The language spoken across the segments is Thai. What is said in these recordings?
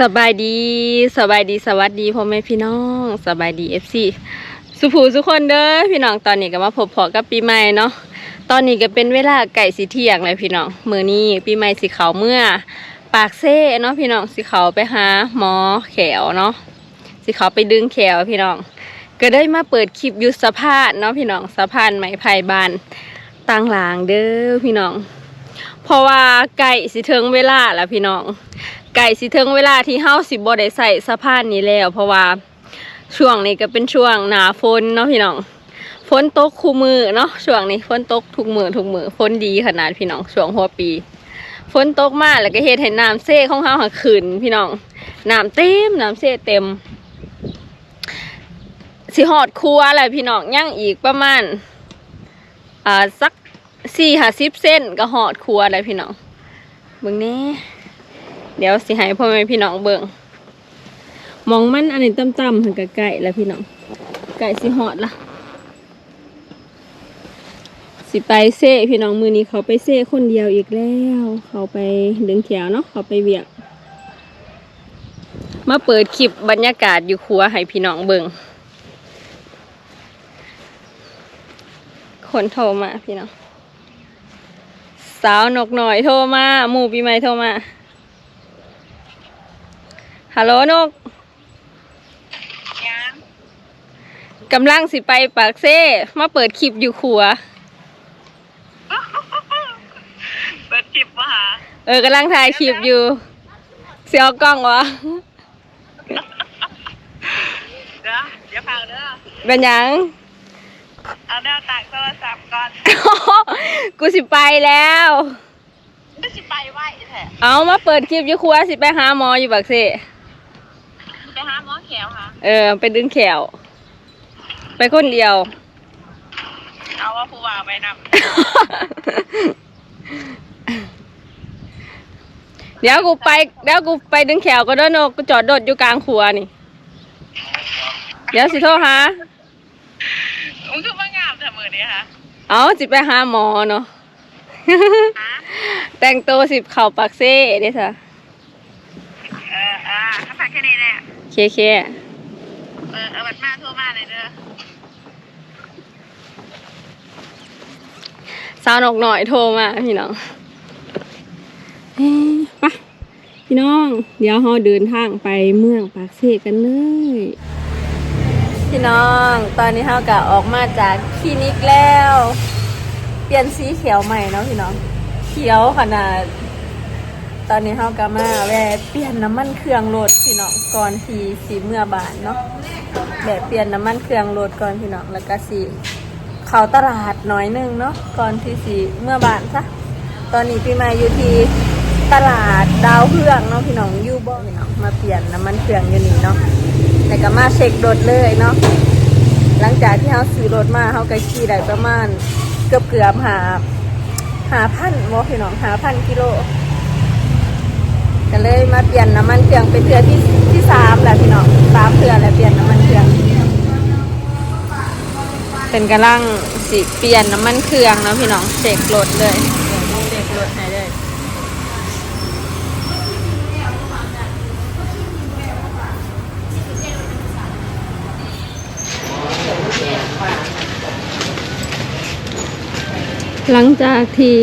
สบายดีสบายดีสวัสดีพ่อแม่พี่น้องสบายดีเอฟซีสุภูสุคนเด้อพี่น้องตอนนี้ก็มาพบพอกับปีใหม่เนาะตอนนี้ก็เป็นเวลาไก่สีเที่ยงเลยพี่น้องมือนี้ปีใหม่สีขาวเมื่อ ปากเซ่เนาะพี่น้องสีขาวไปหาหมอแขวเนาะสีขาวไปดึงแขวพี่น้อง ก็ได้มาเปิดคลิปยุทธสะพานเนาะพี่น้องสะพานไม้ไผ่บานต่างหลางเด้อพี่น้อง เพราะว่าไก่สิถึงเวลาแล้วพี่น้อง ไก่สิถึงเวลาที่เฮาสิบ่ได้ใส่สะพานนี้แล้ว เพราะว่าช่วงนี้ก็เป็นช่วงหนาฝนเนาะพี่น้องฝนตกคู่มือเนาะช่วงนี้ฝนตกทุกมือทุกมือฝนดีขนาดพี่น้องช่วงหัวปีฝนตกมากแล้วก็เฮ็ดให้น้ำเซ่ของเฮาหักขึ้นพี่น้องน้ำเต็มน้ำเซ่เต็ม สิหอดครัวแหละพี่น้องย่างอีกประมาณอ่าสักสี่ห้าสิบเส้นก็หอดครัวเลยพี่น้องเบิ่งแหน่ เดี๋ยวสิให้พ่อแม่พี่น้องเบิ่งมองมันอันนี้ต่ำๆถึงกับไก่แล้วพี่น้องไก่สิหอดละสิไปเซ่พี่น้องมือนี้เขาไปเซ่คนเดียวอีกแล้ว เขาไปดึงแขวเนาะเขาไปเวียกมาเปิดคลิปบรรยากาศอยู่ครัวให้พี่น้องเบิ่งคนโทรมาพี่น้อง สาวนกหน่อยโทรมาหมู่ปีใหม่โทรมา ฮัลโหลนกยังกำลังสิไปปากเซ่มาเปิดคลิปอยู่ครัว เปิดคลิปวะฮะเออกำลังถ่ายคลิปอยู่ เสียกล้องวะเดี๋ยวเดี๋ยวพังเด้อเป็นหยัง เอาแนวต่างโทรศัพท์ก่อนกูสิไปแล้ว ไม่สิไปไหวแท้เอามาเปิดคลิปอยู่ครัวสิไปหาหมออยู่ปากเซ่ ไปหาหมอแขวค่ะ เออ ไปดึงแขว ไปคนเดียว เอาว่าผู้ว่าไปนเดี๋ยวกูไปเดี๋ยวกูไปดึงแขวก็ด้วยนกกูจอดรถอยู่กลางครัวนี่ เดี๋ยวสิโทรหาำมึงคือว่างามแต่มือนี้ค่ะเอาสิไปหาหมอเนาะฮะแต่งตัวสิบเข่าปักเซ่เด้สะเออเออถ้าพักแค่นี้แหละ เคเค เออเอาบัตรมาโทรมาเลยเด้อสาวนกหน่อยโทรมาพี่น้องเฮ้ยไปะพี่น้อง เดี๋ยวเราเดินทางไปเมืองปากเซ่กันเลย พี่น้อง ตอนนี้เรากะออกมาจากคลินิกแล้ว เปลี่ยนสีเขียวใหม่เนาะพี่น้อง เขียวขนาด ตอนนี้เรากะมาแวะเปลี่ยนน้ำมันเครื่องรถพี่น้องก่อนทีสีเมื่อบานเนาะแบบเปลี่ยนน้ำมันเครื่องรถก่อนพี่น้องแล้วก็สีเขาตลาดน้อยหนึงเนาะก่อนที่สีเมื่อบานซะตอนนี้พี่มาอยู่ที่ตลาดดาวเพื่องเนาะพี่น้องยูบ่พี่น้องมาเปลี่ยนน้ำมันเครื่องอยู่นี่เนาะแล้วก็มาเช็ครถเลยเนาะหลังจากที่เขาซื้อรถมาเขาก็ขี่ได้ประมาณเกือบเกือบหาหาพันบ่พี่น้องหาพันกิโล ก็เลยมาเปลี่ยนน้ำมันเครื่องเป็นเทือที่ที่สามแล้วพี่น้องสามเทือแล้วเปลี่ยนน้ำมันเครื่องเป็นกำลังสิเปลี่ยนน้ำมันเครื่องเนาะพี่น้องเช็ครถเลยเช็ครถให้เลยหลังจากที่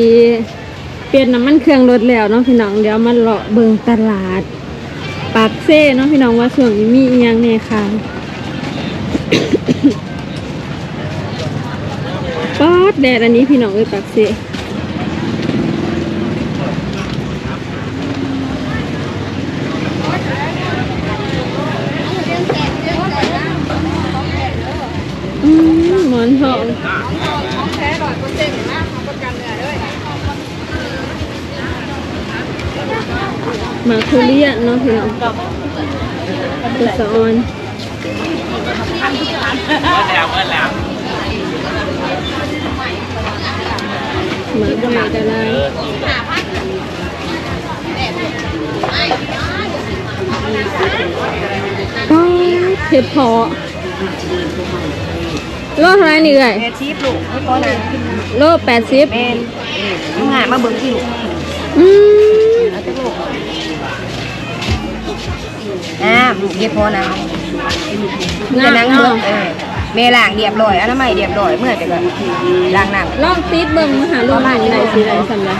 เปลี่ยนน้ำมันเครื่องรถแล้วเนาะพี่น้องเดี๋ยวมาเลาะเบิงตลาด ปากเซ่เนาะพี่น้องว่าส่วนนี้มีอียังเนี่ยค่ะป๊อดแดดอันนี้พี่น้องเอ้ยปากเซ่อืมหมอนทอง มาคุเรียนเนาะพี่น้องตัวสะออนเมื่อแล้วเมื่อแล้วเหมือนกันกันเลยก็เห็ดเพาะโลเท่าไหรนี่เอ่ยเมชีพลูกไม่พอเลยโลแปดสิบเมนมึงหามาเบิ่งที่ลูกอืม น้ำลูกเฮ็ดพอน้ำงาจะมนั่งเนาะเบิ่งเออแม่ล้างเรียบร้อยอนามัยเรียบร้อยเมื่อจะก็ล้างน้ำลองติดเบิ่งหาลูกหลานใดสิได้สำหรับ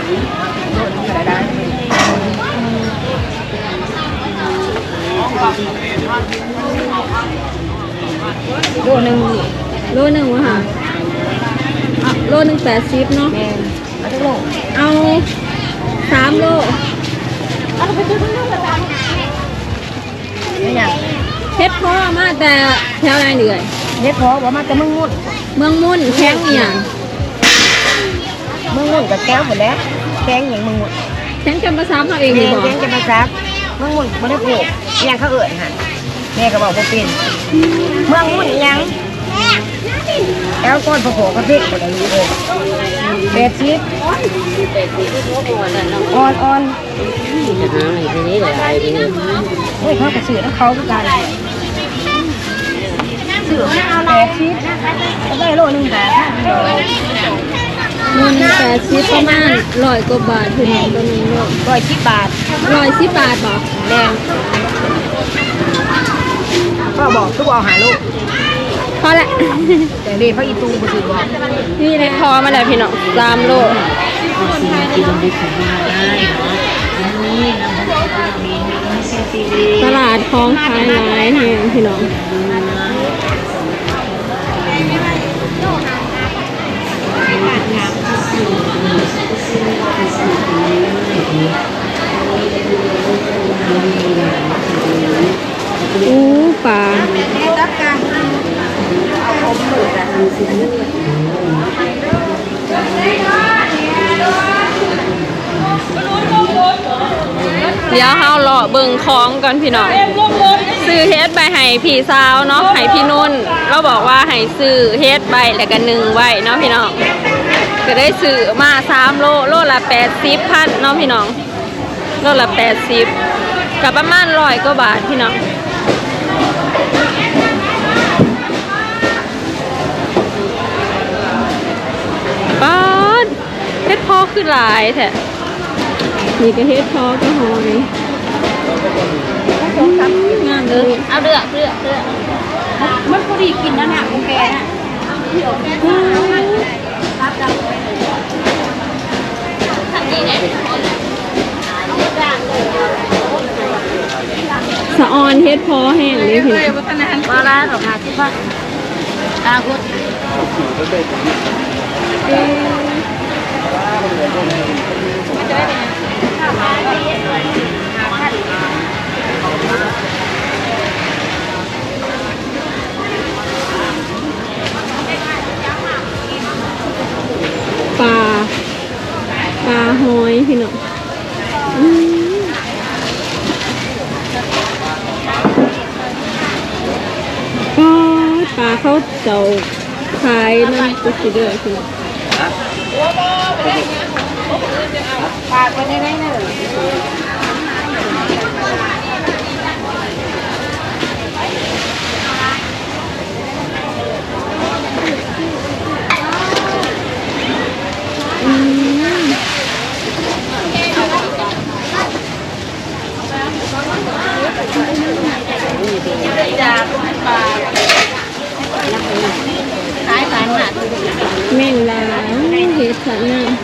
ได้โลหนึงโลหนึงวะค่ะอะโลหนึงแปดสิบเนาะแม่นเอาจักโล เอาสามโล ไม่หยัง เฮ็ดพ่อมา แต่แถวไหนเหนื่อยเฮ็ดพอบ่มาแต่มึงงุ่นเมืองมุ่นแข้งอหย่างมึงงุ่นกับแก้วหมดแล้วแข้งหยังมึงงุ่นแข้งจำภาษาเขาเองแม่ดีบ่แข้งจะมาซักมึงงุ่นบ่ได้ปลูกอิหยังเขาเอิ้นหั่นแม่ก็บอกบ่เป็นเมืองงุ่นอิหยังแก้วก้อนโผล่ๆกระเพกบ่ได้รู้เลยแปดสิบอ่อนอ่อนโอ้ยเขาก็ซื้อน้ำเขาคื อกันซื้อแปดสิบก็ได้โลหนึงแต่เงินแปดสิบประมาณร้อยกว่าบาทถึงตัวหนึงโลร้อยสิบบาทร้อยสิบบาทบ่แม่นก็บอกทุกเอาหาลูกพอละแต่เด็กพระอีตูก็ถือว่านี่เลยพอมาแล้วพี่น้องสามโลตลาดคลองขายหลายแห่งพี่น้อง อู้ปลารับการผมหลุดอะเดี๋ยวเฮาเลาะเบิ่งของก่อนพี่น้อง ซื้อเฮ็ดใบให้พี่สาวเนาะให้พี่นุ่น เราบอกว่าให้ซื้อเฮ็ดใบแล้วก็หนึ่งไว้เนาะพี่น้องก็ได้ซื้อมาสามโลโลละแปดสิบพันเนาะพี่น้องโลละแปดสิบกับประมาณร้อยกว่าบาทพี่น้องป้าเฮ็ดพอคือหลายแท้นี่ก็เฮ็ดพอก็หอย งามเอาเดือกเดือกเดือกมันพอดีกินแล้วนะคุณแกนะสะออนเฮ็ดพอแห้งเลยพี่น้องมาแล้วหรอกค่ะที่ว่าตาคุณป ลาปลาหอยพี่น้องอืมก็ปลาเขาเจ้าขายนั่นก็สิเด้อพี่น้องปากเป็นยังไงเนอะ อืมแม่งลาวเฮ็ดสะน้ำ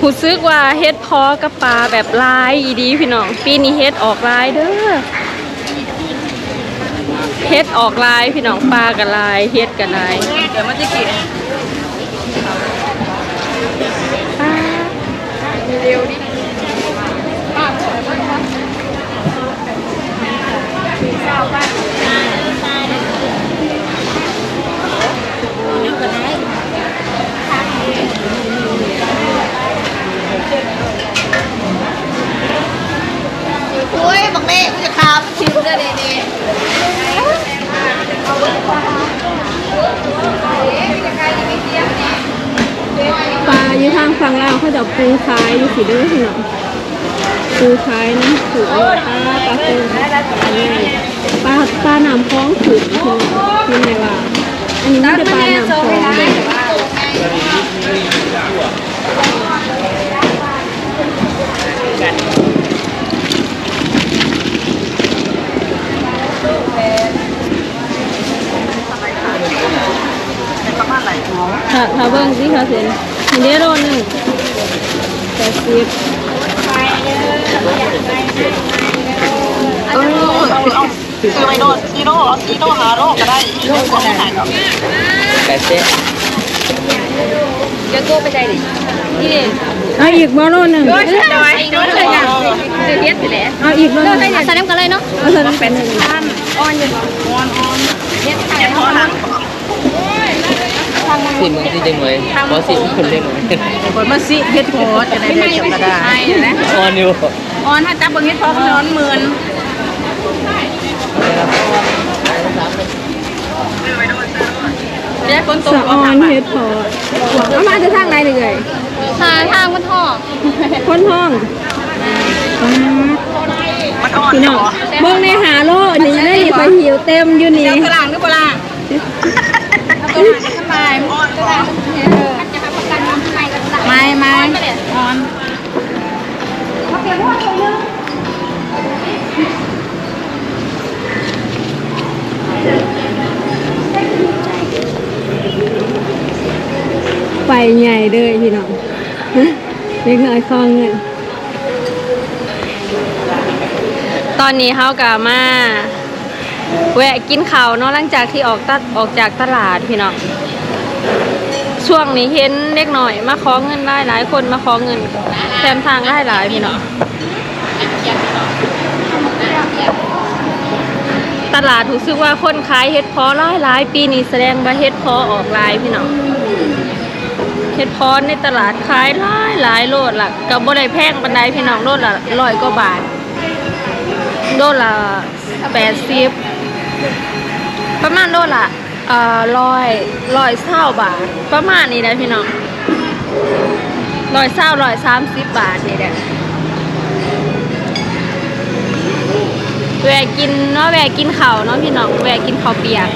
หูซึกว่า เฮ็ดพอกับปลาแบบลายอีดีพี่น้อง ปีนี้เฮ็ดออกลายเด้อเฮ็ดออกลายพี่น้องปลากับลายเฮ็ดกับลายเดี๋ยวมันจะกินโอ้ยบักเล่กูจะขับชิมได้ดี ปลาอยู่ทางฝั่งลาวเขาจะเอาปูขายอยู่สิเด้อพี่น้องปูขายนะถือว่าปลาปลาเต้นปลาปลาหนามคล้องถือพี่น้องยังไงว่าอันนี้ไม่ได้ปลาหนามคล้องเลย ค่ะเซนมีเดโรหนึ่งแปดสิบเออเอาซื้อไปโดนซีโร่ซีโร่หาโรคก็ได้โรคก็ได้แต่เจ๊จะโก้ไปใจดินี่เอาอีกบอโลหนึ่งโดนเลยโดนเลยนะเดือดเดือดสิแหละเอาอีกโลหนึ่งใส่น้ำกันเลยเนาะเอาเท่านั้นเป็นหนึ่งอ่อนอยู่อ่อนอ่อนเนี่ยใส่อ่อน สิมึงที่จริงเลยเพราะสิคนเล่นเลยคนมาซิเพชรโพสจะได้ได้จำก็ได้ใช่นะออนอยู่ออนถ้าจับเบิ้งเพชรโพสก็นอนหมื่นเดี๋ยวคนตสะออนเฮ็ดพอเอามาจะทางไหนเลยทางทางมันท่อคนห้องมันอ่อนพี่น้องเบิ่งในหาโลนี่ได้ไปหิวเต็มอยู่นี่เจ้ากระลังหรือเปล่าสบายอ่อนไม่ไม่ อ่อนไปใหญ่เลยพี่น้องไม่เคยคลองเงินตอนนี้เขากะมา แวะกินข้าวเนาะหลังจากที่ออกตัดออกจากตลาดพี่น้อง ช่วงนี้เห็นเล็กหน่อย มาขอเงินได้หลายคนมาขอเงินแซมทางได้หลายพี่น้องตลาดรู้สึกว่าคนขายเฮ็ดพอหลายหลายปีนี้แสดงว่าเฮ็ดพอออกลายพี่น้องเฮ็ดพอในตลาดขายหลายหลายโลดละก็บ่ได้แพงปานใดพี่น้องโลดละร้อยกว่าบาทโลละแปดสิบประมาณโลละ เอ่อร้อยร้อยเศร้าบาท ประมาณนี้แหละพี่น้องร้อยเศร้าร้อยสามสิบบาทนี่แหละแวะกินเนาะแวะกินเขาเนาะพี่น้องแวะกินข้าวเปียก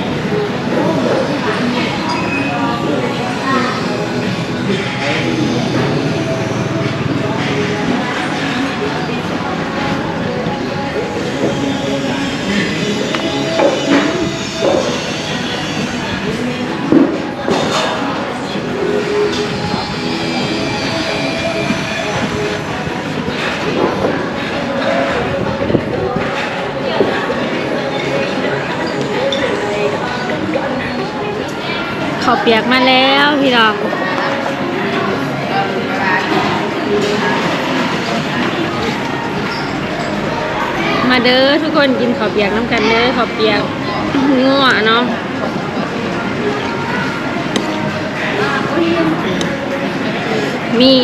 เปียกมาแล้วพี่น้องมาเด้อทุกคนกินข้าวเปียกน้ำกันเด้อข้าวเปียกงัวเนาะมี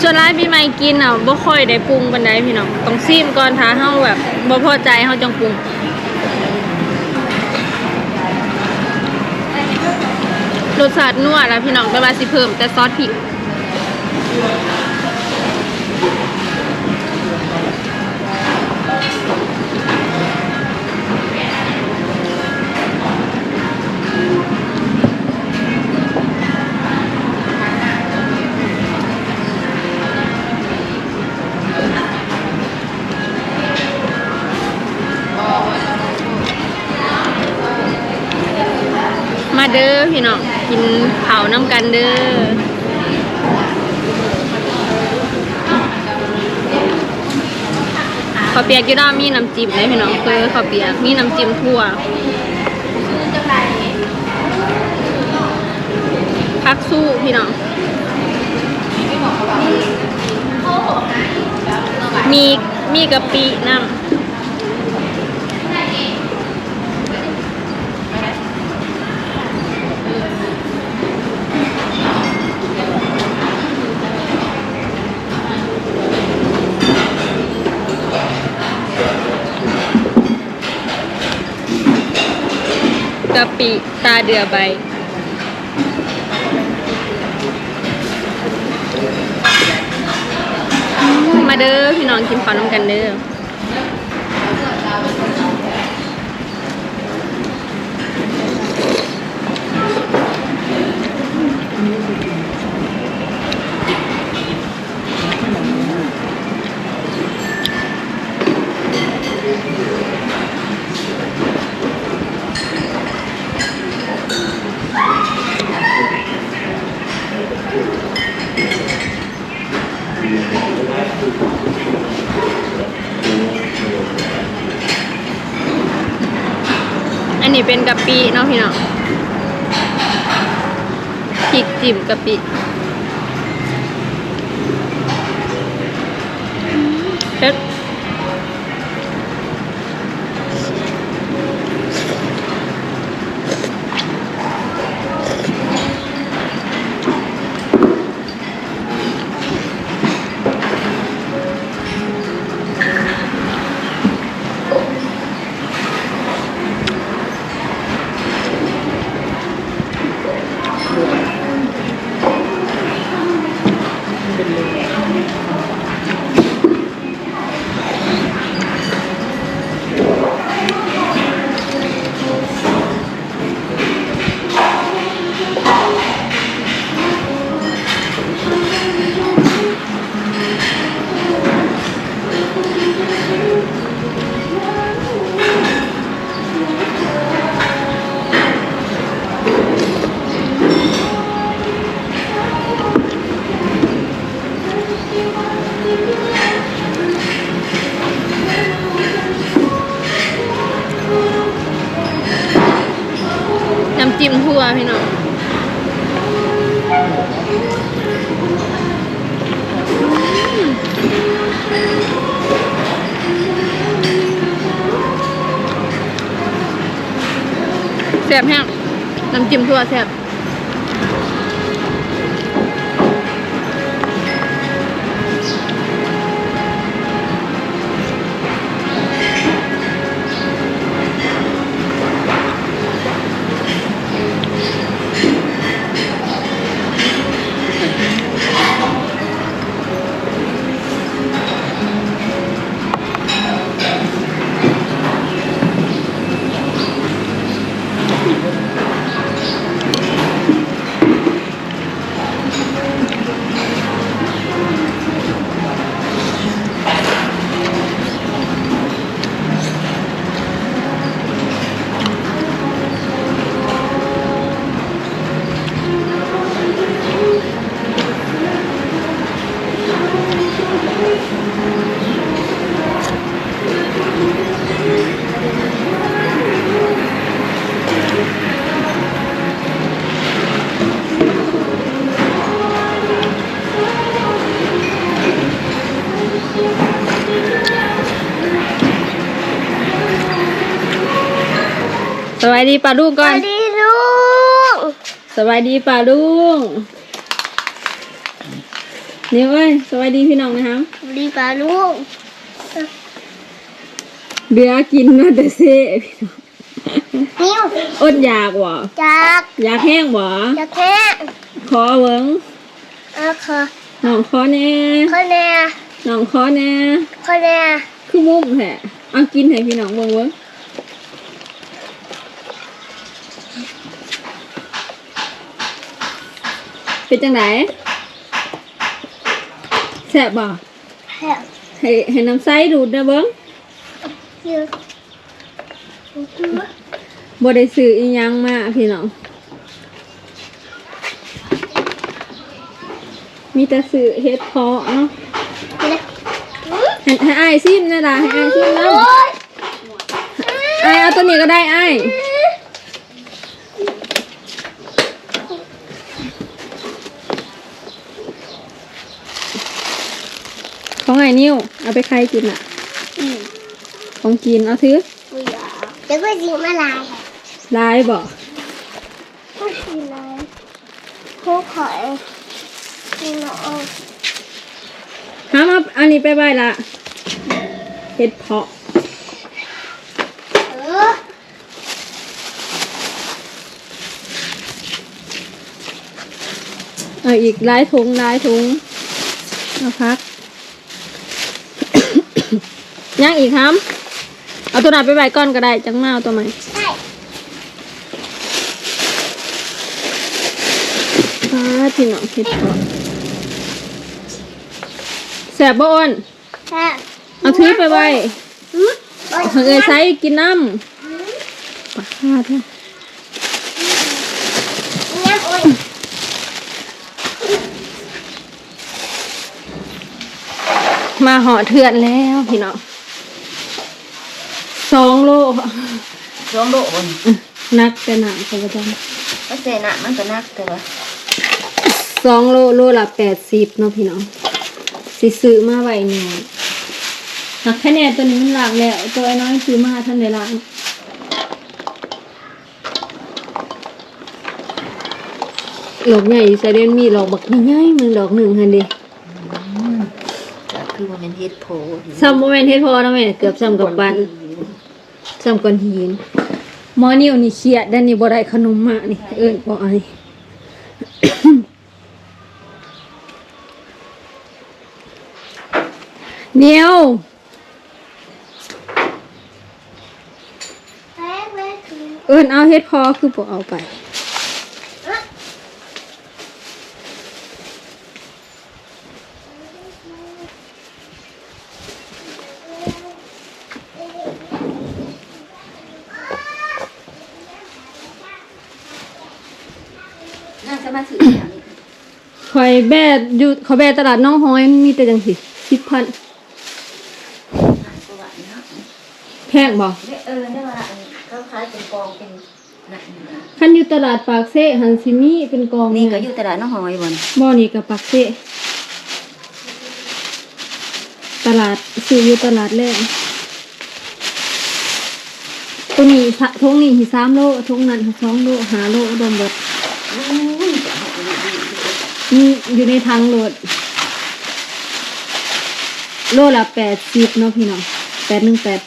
ส่วนร้านพี่ไม่กินอะบ่ค่อยได้ปรุงบันไดพี่น้องต้องซีมก่อนถ้าเฮาแบบบ่พอใจเฮาจังปรุง รสชาตินัวแล้วพี่น้องแต่ว่าสิเพิ่ม แต่ซอสพริกมาเด้อพี่น้อง กินเผาน้ำกันเด้อข้าวเปียกยี่ด้ามีน้ำจิ้มเลยพี่น้องคือข้าวเปียกมีน้ำจิ้มทั่วพักสู้พี่น้องมีมีกะปิน้ำ กะปิตาเดือใบ มาเด้อพี่น้องกินข้าวน้ำกันเด้อ ปิเนาะพี่น้องพริกจิ้มกะปิ น้ำจิ้ มทั่วแซ่บสวัสดีป้าลุงก่อน ดีลูกสวัสดีป้าลุงนี่เว้ยสวัสดีพี่น้องนะครับ ดีป่าลูกเบียร์กินมาแต่เซ่พี่น้องนิ้วอดอยากหวะจักอยากแห้งหวะจะแค่ขอเวิงเออค่ะน้องขอแน่คนแน่น้องขอแน่คนแน่คือมุมแท้เอากินให้พี่น้องเบิ่งเบิ่ง เป็นจังไดแซ่บบ่แค่ให้ให้น้ำใสดูดนะเบิ่งยืดบ่ได้ซื้ออีหยังมาพี่น้องมีแต่ซื้อเฮ็ดเพาะเนาะให้ให้อ้ายซิมนะดาให้อ้ายซิมนำโอ๊ยอ้ายเอาตัวนี้ก็ได้อ้ายของไอ้ นิ้ว เอาไปใครกินอะของกินเอาถือไม่อยากเดี๋ยวก็ยิงมาลายลายบ่ก็ยิงลายโค้ขอยนี่เนาะห้ามเอาอันนี้ไปไว้ละเฮ็ดเพาะเออเอาอีกหลายถุงหลายถุงเอาพัก ย่างอีกครับ เอาตัวนั้นไปไว้ก่อนก็ได้ จังมาเอาตัวใหม่ใช่อ่าพี่น้องเฮ็ดเพาะแสบบ่อ้นแค่เอาถือไปไว้หืมโอ๊ยเฮ้ยใส่กินน้ำปากคาดนะน้ำโอ๊ยมาห่อเถื่อนแล้วพี่น้องสอง โลร้องโดดนักแต่หนักเขาประจก็เสน่ะมันก็นักแต่ว่าำสองโลโลละแปดสิบเนาะพี่น้องสิซื้อมาไว้หน่อยหักแค่แน่ตัวนี้มันหลักแล้วตัวไอ้น้อยซื้อมาท่านในร้านหลอกใหญ่ใส่เดนมีหลอกบักใหญ่ๆมันดอกหนึ่งฮันเดีก็คือว่ามันเฮ็ดโพดีซ้ำโมเมนเฮ็ดพอนะแม่เกือบซ้ำกับปัน ซ้ำก้อนหินหมอนิ้วนี่เครียดด้านนี้บ่ได้ขนมมานี่เอิ้นบ่เอะไรเนียวเอิ้นเอาเฮ็ดพอคือบ่เอาไป น่าจะมาถืออย่างนี้ คอย แบดอยู่เขาแบดตลาดน้องหอยมันมีแต่จังสิสิบพันประวัตินะแพงบ่เออได้ว่าอันนี้เขาคล้ายเป็นกองเป็นนั่นนะคันอยู่ตลาดปากเซ่หันสิมีเป็นกองนี่ก็อยู่ตลาดน้องหอยบนบ่อนี่กับปากเซ่ตลาดซื้ออยู่ตลาดแรกตัวนี้สะทงนี้สิสามโลทงนั้นสองโลหาโลรวมเบิด นี่อยู่ในทางโหลด โลละแปดสิบเนาะพี่น้องแปดหนึ่งแปด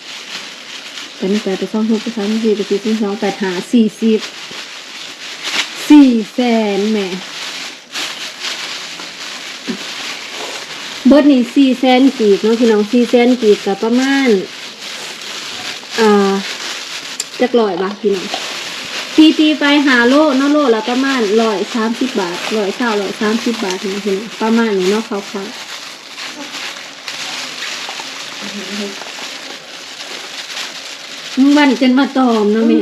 แปดหนึ่งแปดไปสองหกไปสามสี่ไปสี่สิบสองแปดหาสี่สิบสี่แสนแหม่เบิดนี่สี่แสนกีบเนาะพี่น้องสี่แสนกีบกับประมาณอ่าจักร้อยบาทพี่น้อง ตีตีไปหาโลเนาะโลละประมาณร้อยสามสิบบาทร้อยเศร้าร้อยสามสิบบาทเนาะพี่น้องประมาณนี้เนาะเขาเขาๆมึงวันจนมาตอมเนาะแม่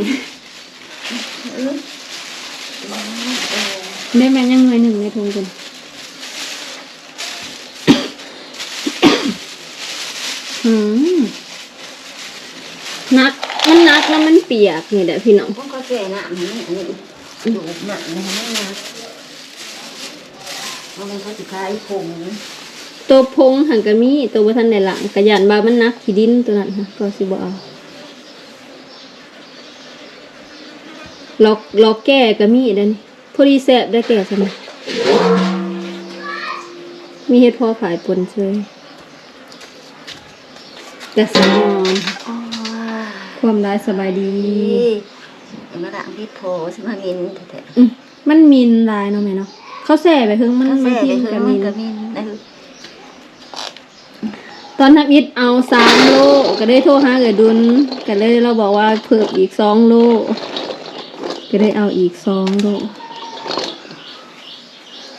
ได้แม่ยังหน่วยหนึ่งในทงกัน หืมนักมันนั กแล้วมันเปียกนี่แหละพี่น้องพวกเขาแก่น่ะมันอันนี้ดูหนักนะไม่นะมันเป็นเขาสิคล้ายผงตัวพงหังกะมีตัวบ่ทันในหลังกระยานบามันนักขี้ดินตัวนั้นค่ะก็สิบ่เอาล็อกล็อกแก้กะมีเด้อนี่พอดีแซ่บได้แก่ใช่ไหมมีเฮ็ดพอขายปนเชยกระสมอน ความร้ายสบายดีเอ็มระดับพิษโพสมามินแท้อืมมันมินลายเนาะแม่เนาะเขาแส่ไปเพิ่งๆมันเขามันแซ่ทิ่ไปมเถกัอะบมัมินนก็มินได้ตอนทับอิดเอาสามโลก็ได้โทรหาเกิดดุนก็เลยเราบอกว่าเพิ่มอีกสองโลก็ได้เอาอีกสองโล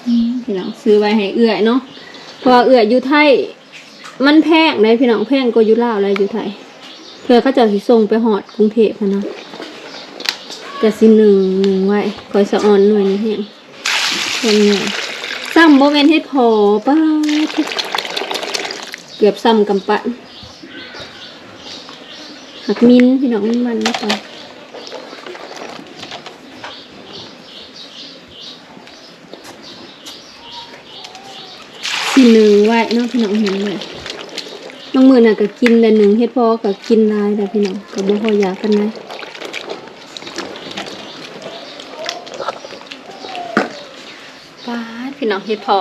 อืมพี่น้องซื้อไว้ให้เอื้อยเนาะเพอเอื้อยอยู่ไทยมันแพงเลยพี่น้องแพงกว่าอยู่ลาวเลยอยู่ไทย เพื่อเขาจะสิส่งไปหอดกรุงเทพนเนาะก็สิหนึ่งหนึ่งไว้คอยสะออนหน่วยนี้แห้งคนเนี่ยซ้ำโมเมนเฮ็ดพอป้าเกือบซ้ำกำปั้นหักมินพี่น้องมันมันนะไปสิหนึ่งไว้เนาะพี่น้องเห็นเลย บางมือน่ะก็กินแต่หนึ่งเฮ็ดพอก็กินหลายแต่พี่น้องก็บ่พออยากกันนะป้าดพี่น้องเฮ็ดพอ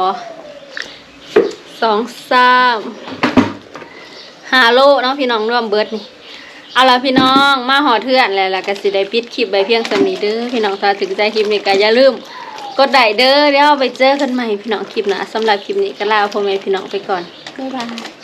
สองสามหาโลเนาะพี่น้องรวมเบิดนี่เอาละพี่น้องมาหอเทือนแล้วล่ะก็สิได้ปิดคลิปไว้เพียงสำนี้เด้อพี่น้องถ้าถึงใจคลิปนี้ก็อย่าลืมกดไลค์เด้อเดี๋ยวไปเจอกันใหม่พี่น้องคลิปหน้าสำหรับคลิปนี้ก็ลาพ่อแม่พี่น้องไปก่อนบ๊ายบาย